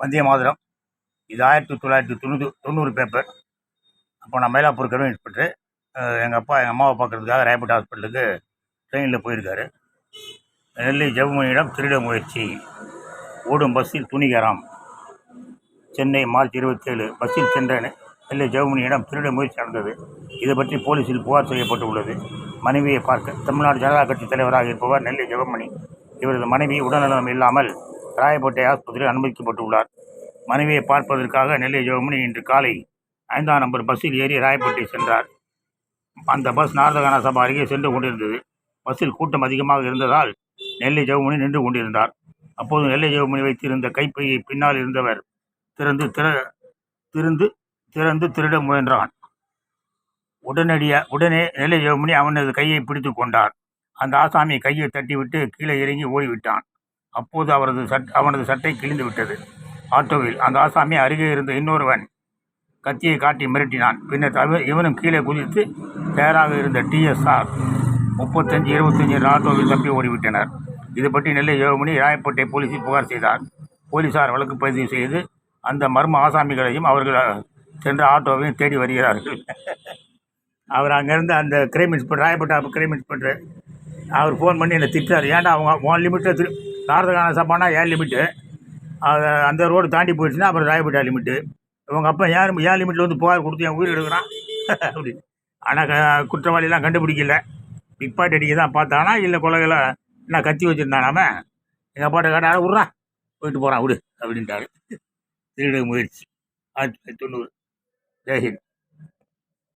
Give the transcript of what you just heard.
வந்திய மாதிரம். இது ஆயிரத்தி தொள்ளாயிரத்தி தொண்ணூறு தொண்ணூறு பேப்பர் அப்போ நான் மயிலாப்பூர் கருவ இன்ஸ்பெக்டர் எங்கள் அப்பா எங்கள் அம்மாவை பார்க்குறதுக்காக ராயப்பேட்டை ஹாஸ்பிட்டலுக்கு ட்ரெயினில் போயிருக்காரு. நெல்லை ஜெவமணியிடம் திருட முயற்சி. ஓடும் பஸ்ஸில் துணிகரம். சென்னை மார்ச் இருபத்தேழு பஸ்ஸில் சென்ற நெல்லை ஜெவமணியிடம் திருட முயற்சி நடந்தது. இது பற்றி போலீசில் புகார் செய்யப்பட்டுள்ளது. மனைவியை பார்க்க தமிழ்நாடு ஜனதா கட்சி தலைவராக இருப்பவர் நெல்லை ஜெவமணி. இவரது மனைவி உடல்நலம் இல்லாமல் ராயப்பேட்டை ஆஸ்பத்திரியில் அனுமதிக்கப்பட்டுள்ளார். மனைவியை பார்ப்பதற்காக நெல்லை ஜெவமணி இன்று காலை ஐந்தாம் நம்பர் பஸ்ஸில் ஏறி ராயப்பேட்டை சென்றார். அந்த பஸ் நாரதகான சபா அருகே சென்று கொண்டிருந்தது. பஸ்ஸில் கூட்டம் அதிகமாக இருந்ததால் நெல்லை ஜெவமணி நின்று கொண்டிருந்தார். அப்போது நெல்லை ஜெவமணி வைத்திருந்த கைப்பையை பின்னால் இருந்தவர் திறந்து திற திறந்து திறந்து திருட முயன்றான். உடனடியாக உடனே நெல்லை ஜெவமணி அவனது கையை பிடித்து கொண்டார். அந்த ஆசாமி கையை தட்டிவிட்டு கீழே இறங்கி ஓடிவிட்டான். அப்போது அவரது சட் அவனது சட்டை கிழிந்து விட்டது. ஆட்டோவில் அந்த ஆசாமி அருகே இருந்த இன்னொருவன் கத்தியை காட்டி மிரட்டினான். பின்னர் தவிர இவனும் கீழே குதித்து தயாராக இருந்த டிஎஸ்ஆர் முப்பத்தஞ்சு இருபத்தஞ்சு ஆட்டோவில் தப்பி ஓடிவிட்டனர். இது பற்றி நெல்லை யோகமணி ராயப்பேட்டை போலீஸில் புகார் செய்தார். போலீசார் வழக்கு பதிவு செய்து அந்த மர்ம ஆசாமிகளையும் அவர்கள் சென்ற ஆட்டோவையும் தேடி வருகிறார்கள். அவர் அங்கேருந்து அந்த crime inspector Royapettah crime inspector அவர் ஃபோன் பண்ணி என்னை திட்டார் ஏன்டா அவங்க ஒன் லிமிட்டில் திரு சாரதகான சப்பானா ஏன் லிமிட்டு. அது அந்த ரோடு தாண்டி போயிடுச்சுன்னா அப்புறம் ராயப்பேட்டா லிமிட்டு. இவங்க அப்பா ஏன் ஏன் லிமிட்டில் வந்து புகார் கொடுத்து என் உயிர் எடுக்கிறான். அப்படி. ஆனால் குற்றவாளிலாம் கண்டுபிடிக்கல. பிக்பாட் அடிக்க தான் பார்த்தானா இல்லை கொலைகளை என்ன கத்தி வச்சுருந்தானாம? எங்கள் அப்பாட்ட கேட்டா விட்றான் போயிட்டு போகிறான் விடு அப்படின்ட்டாரு. திருட முயற்சி. ஆயிரத்தி தொள்ளாயிரத்தி தொண்ணூறு. ஜெய்ஹிந்த்